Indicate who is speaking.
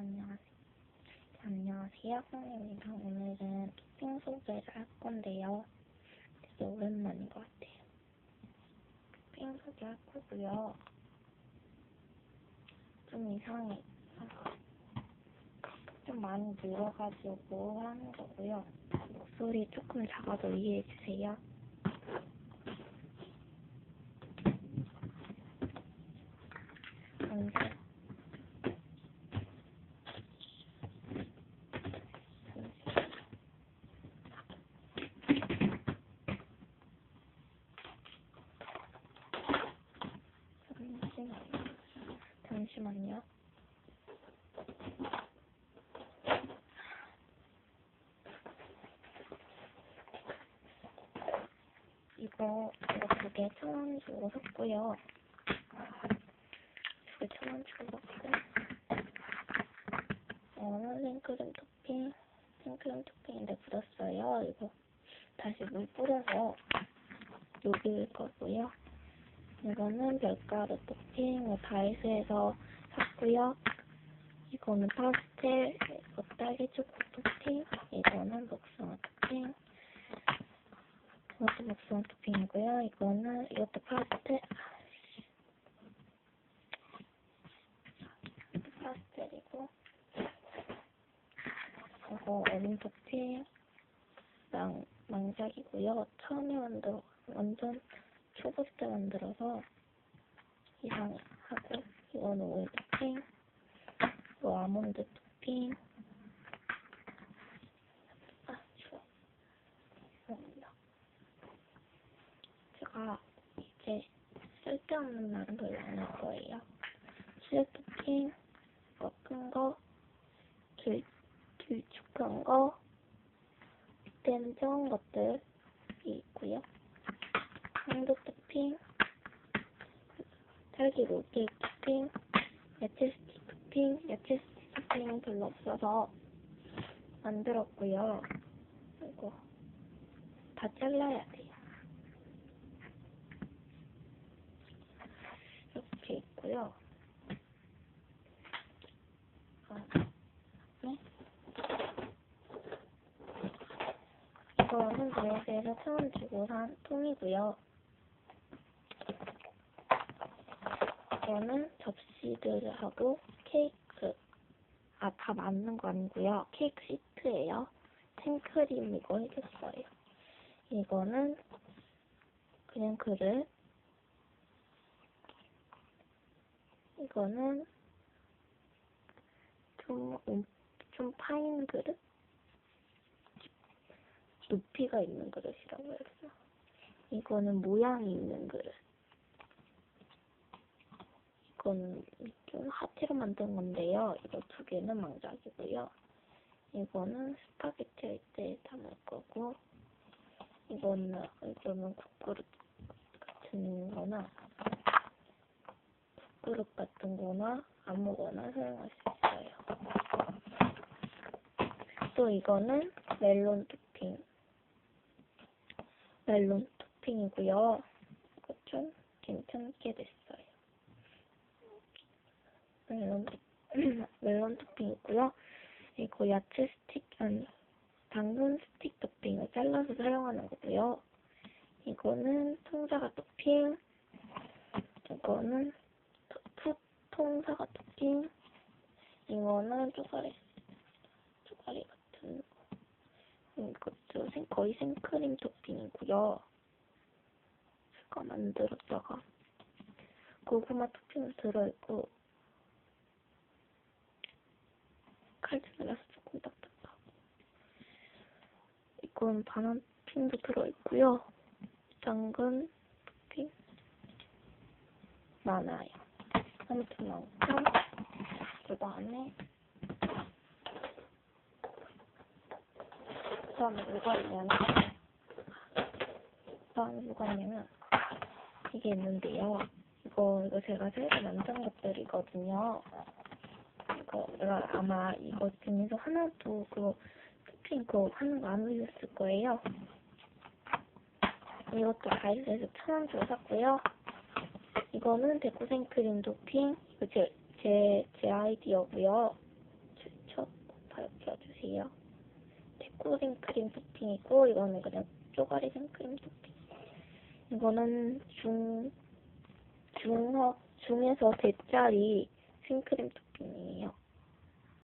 Speaker 1: 안녕하세요. 안녕하세요. 선생님이랑 오늘은 토핑 소개를 할 건데요. 되게 오랜만인 것 같아요. 토핑 소개할 거고요. 좀 이상해. 좀 많이 늘어가지고 하는 거고요. 목소리 조금 작아도 이해해주세요. 먼저 잠시만요. 잠시만요. 이거, 이거 두 개 천 원 주고 샀고요. 두 개 천 원 주고 샀고. 이거는 생크림 토핑, 생크림 토핑인데 굳었어요. 이거 다시 물 뿌려서 녹일 거고요. 이거는 별가루 토핑, 뭐 다이소에서 샀고요. 이거는 파스텔, 이거 딸기 초코 토핑, 이거는 복숭아 토핑, 이것도 복숭아 토핑이고요. 이거는 이것도 파스텔, 파스텔이고, 이거 얼음 토핑, 망, 망작이고요. 처음에 만들어, 완전 때 만들어서 이상하고 이거는 오일 토핑 이거 아몬드 토핑 아 추워 죄송합니다. 제가 이제 쓸데없는 말은 별로 안 할 거예요. 실 토핑 이거 큰거 길, 길쭉한 거 땐정 것들이 있고요 황도 토핑, 딸기 롤케이크 토핑, 야채 스틱 토핑, 야채 스틱 토핑은 별로 없어서 만들었고요. 이거 다 잘라야 돼요. 이렇게 있고요. 아, 네? 이거는 그래서 천원 주고 산 통이고요. 이거는 접시들하고 케이크. 아, 다 맞는 거 아니고요. 케이크 시트예요. 생크림 이거 해줬어요. 이거는 그냥 그릇. 이거는 좀, 음, 좀 파인 그릇? 높이가 있는 그릇이라고 되나? 이거는 모양이 있는 그릇. 이거는 좀 하트로 만든 건데요. 이거 두 개는 망작이고요. 이거는 스파게티 할 때 담을 거고, 이거는, 이거는 국그릇 같은 거나, 국그릇 같은 거나, 아무거나 사용할 수 있어요. 또 이거는 멜론 토핑. 멜론 토핑이고요. 이거 좀 괜찮게 됐어요. 멜론, 멜론 토핑 있고요. 이거 야채 스틱, 아니, 당근 스틱 토핑을 잘라서 사용하는 거고요. 이거는 통사과 토핑, 이거는 푸, 통사과 토핑, 이거는 쪼가리, 쪼가리 같은 거. 이것도 생, 거의 생크림 토핑이고요. 제가 만들었다가 고구마 토핑도 들어있고 칼집이라서 조금 딱딱하고 이건 바나나 핑도 들어있고요. 당근 토핑 많아요. 아무튼 많고 그 다음에 그 다음에 뭐가 있냐면 그 다음에 뭐가 있냐면 이게 있는데요. 이거 이거 제가 새로 만든 것들이거든요. 거라 아마 이거 중에서 하나도 그거 스킨 그거 하는 거 안 올렸을 거예요. 이것도 다이소에서 천 원 주고 샀고요. 이거는 데코생 크림 도핑 제, 제, 제 아이디어고요. 추천 밝혀주세요. 데코 생크림 토핑이고 이거는 그냥 쪼가리 생크림 토핑. 이거는 중 중어 중에서 대짜리 생크림 토핑이에요.